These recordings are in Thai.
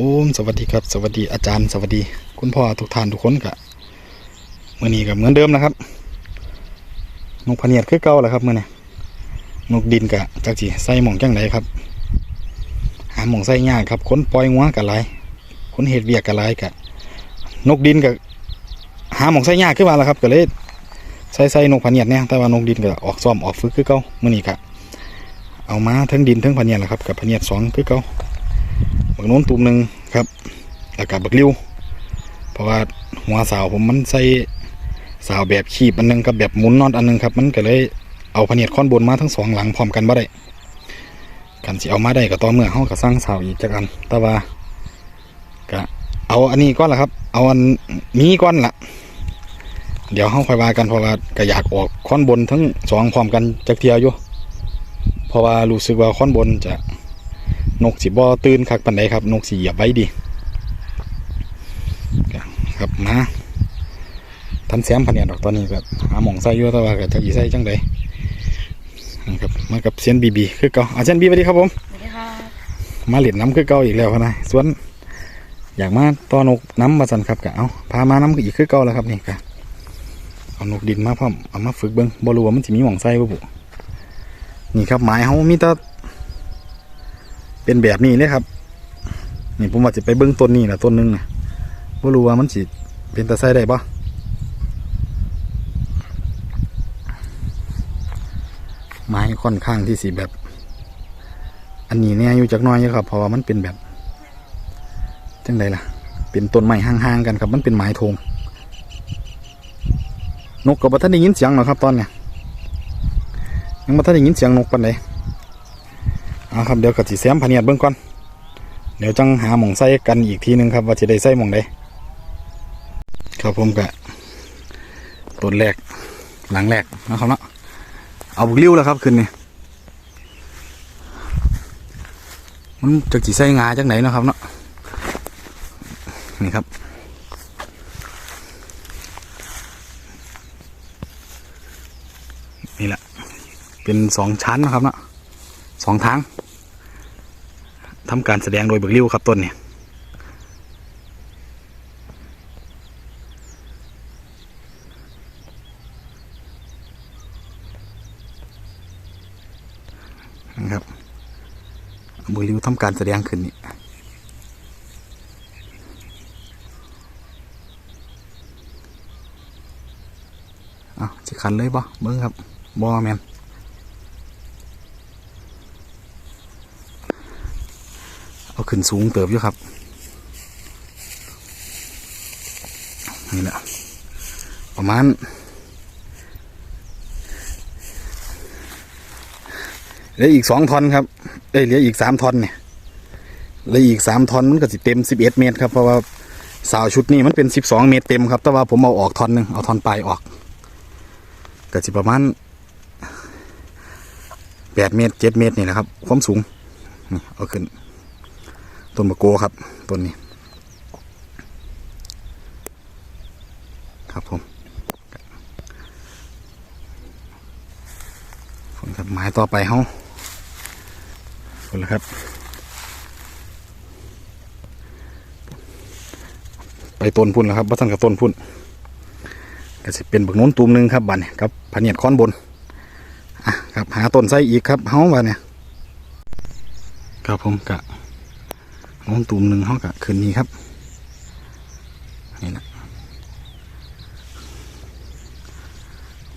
ผมสวัสดีครับ สวัสดีอาจารย์สวัสดี คุณพ่อทุกท่านทุกคนกะมื่อนี้กับเหมือนเดิมนะครับนกพเนียดคือเก่าแหละครับเมื่อนี้นกดินกะจักจีใส่หม่องจังไดครับ หาหม่องใส่ยากครับค้นปล่อยงัวกะไรค้นเห็ดเวียกกะไรกะ นกดินกะหาหม่องใส่ยากขึ้นมาแล้วครับก็เลยใส่ใส่นกพเนียดเนี่ยแต่ว่านกดินก็ออกซ้อมออกฝึกคือเก่าเมื่อนี้กะเอามาทั้งดินทั้งพเนียดแหละครับกับพเนียดสองคือเก่า บักโน้นตุ่มหนึ่งครับแล้วก็บักริ้วเพราะว่าหัวสาวผมมันใส่สาวแบบขีบอันหนึงกับแบบหมุนนอตอันหนึงครับมันก็เลยเอาพเนียดค้อนบนมาทั้งสองหลังพร้อมกันบ่ได้กันสิเอามาได้ก็ต่อเมื่อเฮาก็สร้างสาวอีกจักอัน แต่ว่าก็เอาอันนี้ก่อนละครับ เอาอันนี้ก่อนละเดี๋ยวเฮาค่อยว่ากันเพราะว่าก็อยากออกค้อนบนทั้งสองพร้อมกันจักเทียอยู่เพราะว่ารู้สึกว่าค้อนบนจะ นกสิบ่ตื่นคักปันใดครับ นกสิเหยียบไว้ดีครับมาทันแซมพันเนี่ยดอกตอนนี้ก็หาหมองใส่อยู่แต่ว่าก็จะอีใส่จังใดนะครับมากับเซียนบีบีคือเก่าอาเซียนบีสวัสดีครับผมสวัสดีค่ะมาเหรียญน้ำคือเก่าอีกแล้วครับนะส่วนอยากมาต้อนกน้ำมาสันครับกะเอาพามาน้ำก็อีกคือเก่าแล้วครับนี่กะเอานกดินมาพร้อมเอามาฝึกเบิ้งบรู้ว่ามันสิมีหมองใส่บ่บุนี่ครับหมายเขามีแต่ เป็นแบบนี้เลยครับ นี่ผมว่าจะไปเบิ้งต้นนี้นะต้นหนึงนะบ่รู้ว่ามันสิเป็นตาไส้ได้ปะไม้ค่อนข้างที่สีแบบ อันนี้เนี่ยอยู่จากน้อยอยู่ครับเพราะว่ามันเป็นแบบจังไดล่ะ เป็นต้นไม้ห่างๆกันครับ มันเป็นไม้ธงนกกับบัท่านได้ยินเสียงหรอครับตอนเนี้ยยังบัท่านได้ยินเสียงนกปันใด เอาครับเดี๋ยวกับสีแซมพเนียดเบื้องก่อน เดี๋ยวจังหาหม่องใส่กันอีกทีหนึงครับว่าจะได้ใส่หม่องใดครับผมกะต้นแรกหลังแรกนะครับเนาะเอาบุกลิ้วแล้วครับขึ้นนี่มันจะจีใส่งาจากไหนนะครับเนาะนี่ครับนี่แหละเป็นสองชั้นนะครับเนาะสองทาง ทำการแสดงโดยเบิกริ้วครับต้นเนี่ยนะครับเบิกริ้วทำการแสดงขึ้นนี่เอาจะขันเลยบ่เบิ้งครับบอแมน เอา ขึ้นสูงเติบอยู่ครับ นี่แหละประมาณเหลืออีกสองทอนครับเอ้ยเหลืออีกสามทอนเนี่ยเหลืออีกสามทอนมันก็สิเต็มสิบเอ็ดเมตรครับเพราะว่าสาวชุดนี้มันเป็นสิบสองเมตรเต็มครับแต่ว่าผมเอาออกทอนหนึ่งเอาทอนปลายออกก็สิประมาณแปดเมตรเจ็ดเมตรนี่แหละครับ ความสูง เอาขึ้น ต้นมะโกครับต้นนี้ ครับผมคนครับหมายต่อไปเฮาคนลครับ ไปต้นพุ่นแล้วครับบัตันกับต้นพุ่นก็จะเป็นบักน้นตูมหนึ่งครับบัดนครับพะเนียดค้อนบนอะครับหาต้นไส้อีกครับเฮาบัดเนี่ยครับผมกะ น้องตูมหนึ่งเขากะคืนนี้ครับ นี่นะ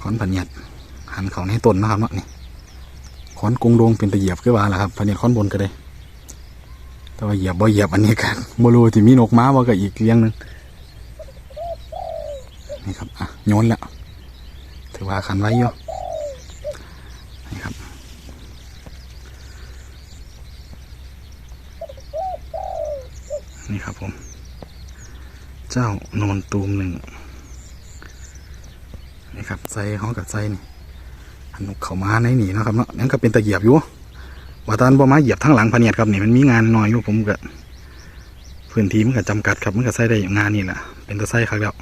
ขอนพันหยัดหันเขาให้ต้นนะครับเนาะนี่ขอนกงโดงเป็นตะเหยียบคือว่าแล่ะครับพันหยัดขอนบนก็ได้ แต่ว่าเหยียบบ่เหยียบอันนี้กันบ่รู้ที่มีนกม้าบ่ก็อีกเลี้ยงหนึงนี่ครับอะโยนแล้วถือว่าขันไว้อยู่นี่ครับ นี่ครับผม เจ้านนตูมหนึ่งนี่ครับใส่ห้องกับใส่นี่นกเขามาในหนีเนะครับเนาะนั่นก็เป็นตะเหยียบอยู่ว่าตอนบ่มาเหยียบทั้งหลังพเนียดครับนี่มันมีงานน้อยอยู่ผมก็พื้นที่มันก็จำกัดครับมันก็ใส่ได้งานนี่แหละเป็นตะไส้ครับแล้ว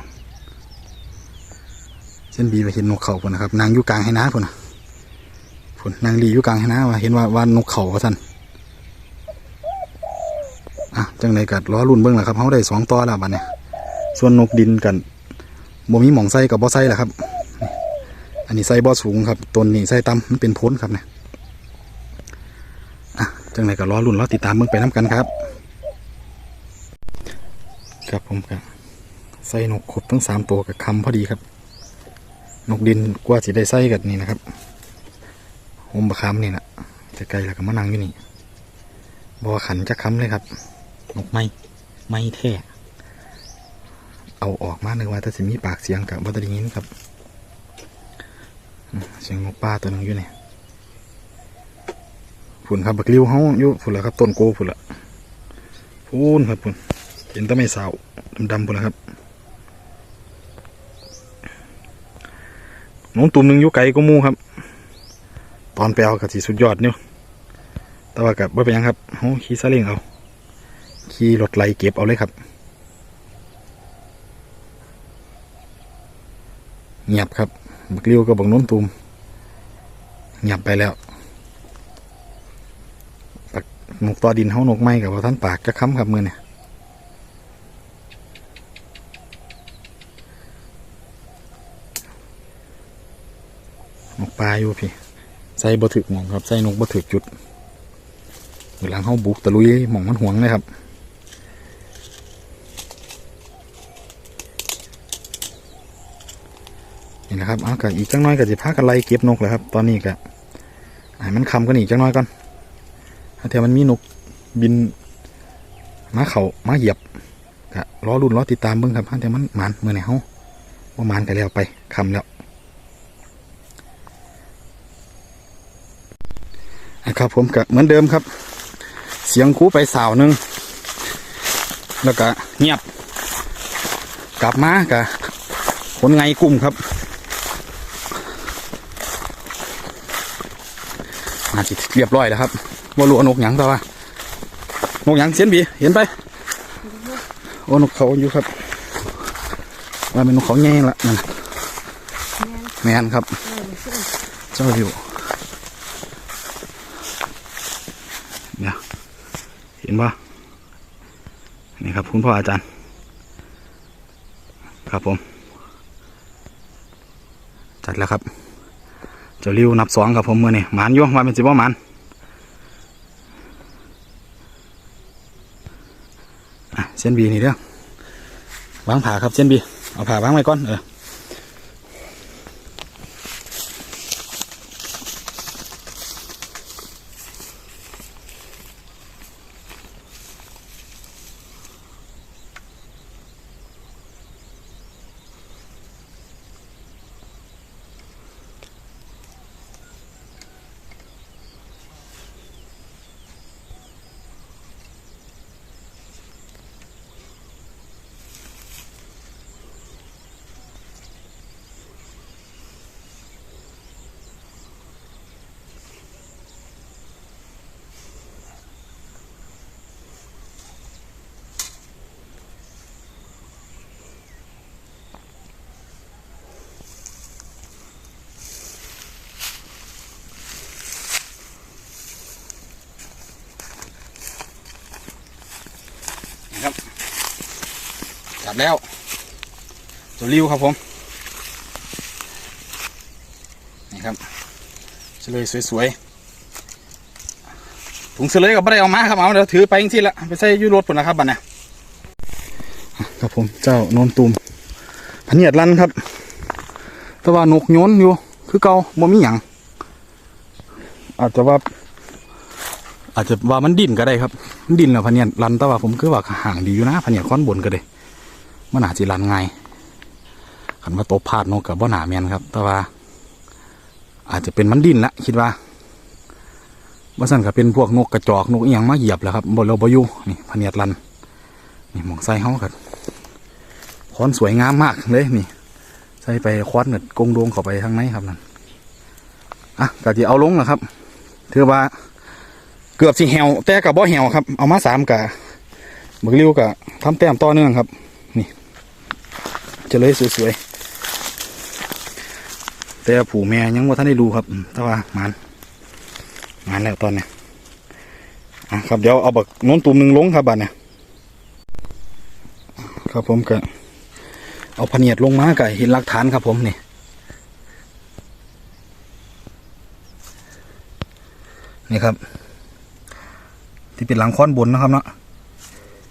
เช่นบีไปเห็นนกเขาพุ่นนะครับนางอยู่กลางให้น้าพุ่นนะพุ่นนางลีอยู่กลางให้น้าว่าเห็นว่าว่านกเขาว่าท่าน อะจังไดกัดล้อรุ่นเบิ้งแหละครับเขาได้สองตัวแล้วบัดเนี่ยส่วนนกดินกันบ่มีหมองไส้กับบ่ไส้แหละครับ อันนี้ไส้บ่สูงครับต้นนี้ไส้ต่ำมันเป็นพ้นครับเนี่ยอะจังไดกัล้อรุ่นล้อติดตามเบิ่งไปน้กันครับ ครับผมครับไส้นกครบทั้งสามตัวกับคำพอดีครับ นกดินกว่าสิได้ไส้กันนี่นะครับโฮมบะคำนี่นะจะไกลแล้วก็มานั่งอยู่นี่บอขันจะค้ำเลยครับ นกไม้ไม้แท้เอาออกมาหนึ่งว่าถ้าสิมีปากเสียงกับบัตรยินครับเสียงนกป้าตัวหนึงอยู่นี่ฝุ่นครับบักริ้วเฮาอยู่ฝุ่นละครับต้นโกฝุ่นละฝุ่นครับฝุ่นเห็นแต้ไม่สาวดำๆฝุ่นละครับน้องตุ่มหนึ่งอยู่ไกลก็มูครับ ตอนไปเอากับสีสุดยอดเนี่ยแต่ว่ากับว่าเป็นยังครับเขาขี่ซาเล้งเอา ขี่รถไล่เก็บเอาเลยครับเงียบครับบักเลี้ยวกับบักน้นตูมเงียบไปแล้วปักนกต่อดินเขานกไม้กับว่าท่านปากจะค้ำครับมือเนี่ยนกปลาอยู่พี่ใส่บ่ถึกหมองครับใส่นกบ่ถึกจุดเวลาเขาบุกตะลุยหมองมันห่วงเลยครับ นี่นะครับเอากับอีกจังน้อยก็จะพากันไล่เก็บนกเลยครับ ตอนนี้ก็ให้มันคำกันอีกจังน้อยก่อนถ้าเทียมันมีนกบินมาเขามาเหยียบก็รอรุ่นรอติดตามเบิ่งครับถ้าเทียมันหมันเมื่อไหร่เฮาว่าหมันกันแล้วไปคำแล้วนะครับผมก็เหมือนเดิมครับ เสียงคูไปสาวหนึ่งแล้วก็เงียบ กลับมากะคนไงกลุ่มครับาจิเรียบร้อยแล้วครับว่ารู้ว่านกหยังแต่ว่านกหยังเสียนบีเห็นไปโอ้นกเขาอยู่ครับ ว่าเป็นนกเขาแง่ละนั่นแมนครับ เจ้าอยู่เนี่ยเห็นปะนี่ครับคุณพ่ออาจารย์ ครับผม จัดแล้วครับ เจ้าริวนับสองครับผมมือนี่หมานอยู่ว่าเป็นสิบ่หมานเส้นบีนี่เด้อวางผ่าครับเส้นบีเอาผ่าวางไว้ก่อนเออ แล้ว ตัวริ้วครับผม นี่ครับเฉลยสวยๆถุงเฉลยก็ไม่ได้เอามาครับเอาเดี๋ยวถือไปจริงๆละไปใส่ยูรถผลนะครับบัดเนี่ยครับผมเจ้าโนนตูมพเนียดลันครับ แต่ว่านกโยนอยู่ คือเกาบ่มีหยังอาจจะว่า อาจจะว่ามันดิ่นก็ได้ครับ ดิ่นแล้วพเนียดรันแต่ว่าผมคือว่าห่างดีอยู่นะพเนียดค้อนบนก็ได้ มันอาจจะรันไงขันว่าตบพลาดนกกับว่าหนาแมนครับ แต่ว่า อาจจะเป็นมันดินละคิดว่าว่าสั่นก็เป็นพวกนกกระจอกนกอีหยังมาเหยียบแหล้วครับบนเราบอยู่นี่พเนียดรันนี่หมองไส้เฮาครับค้อนสวยงามมากเลยนี่ใส่ไปค้อนเน็ดกงดวงเข้าไปข้างในครับนั่นอะก็จะเอาลงนะครับถือว่าเกือบสิแหวแต่กับบ่แหวครับ เอามาสามกะบักริ้วกะทำแต้มต่อเนื่องครับ จะเลยสวยๆ แต่ผูแม่ยังว่าท่านได้ดูครับแต่ว่ามันมันแล้วตอนเนี้ยอะครับเดี๋ยวเอาบักโน้นตุ่มหนึ่งลงครับบัดเนี่ยครับผมก็เอาพเนียดลงมาก็เห็นหลักฐานครับผมนี่นี่ครับ ที่เป็นหลังค้อนบนนะครับเนาะ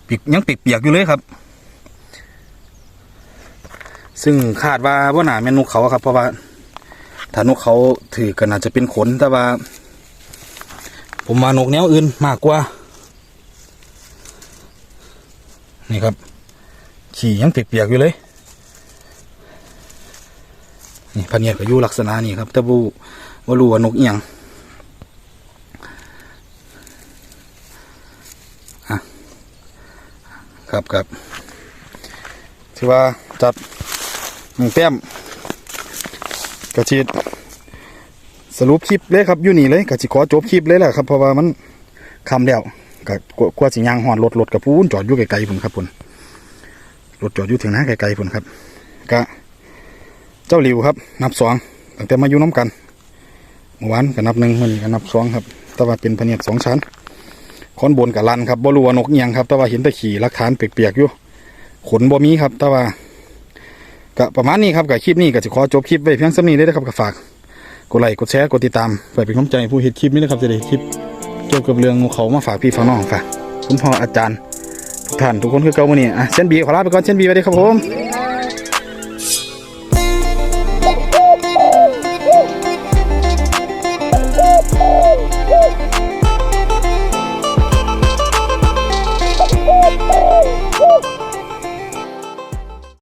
ปีกยังเปียกอยู่เลยครับ ซึ่งคาดว่าว่าหนาแม่นนกเขาครับ เพราะว่าถ้านกเขาถือก็น่าจจะเป็นขนแต่ว่า ผมมานกแนวอื่นมากกว่า นี่ครับ ขี่ยังเปียกๆอยู่เลยนี่พะเนียก็อยู่ลักษณะนี้ครับแต่บูว่ารู้ว่านกเอียงครับครับถือว่าจัด หนึ่งแต้มกระชีดสรุปคลิปเลยครับอยู่นี่เลยกะจิขอจบคลิปเลยแหละครับเพราะว่ามันคำแล้วกะกว่ากว่าสิยางหอนรถรถกับพูนจอดอยู่ไกลๆพุ่นครับพุ่นรถจอดอยู่ถึงน้าไกลๆพุ่นครับกะเจ้าหลิวครับ นับสองตั้งแต่มาอยู่น้ำกันเมื่อวานก็นับหนึ่งมื่อนี้ก็นับสองครับแต่ว่าเป็นพเนียดสองชั้นค้อนบนกับลันครับบ่รู้ว่านกเอียงครับแต่ว่าเห็นแต่ขี่หลักฐานเปียกๆอยู่ขนบ่มีครับแต่ว่า ก็ประมาณนี้ครับกับคลิปนี้ก็จะขอจบคลิปไว้เพียงสำนี้เลยนะครับกับฝากกดไลค์กดแชร์กดติดตามเพื่อเป็นกำลังใจผู้เห็นคลิปนี้นะครับจะได้คลิปเกี่ยวกับเรื่องงูเขามาฝากพี่ฝากน้องฝากคุณพ่ออาจารย์ทุกท่านทุกคนคือเก่าวันนี้อะเช่นบีขอลาไปก่อนเช่นบีไปเลยครับผม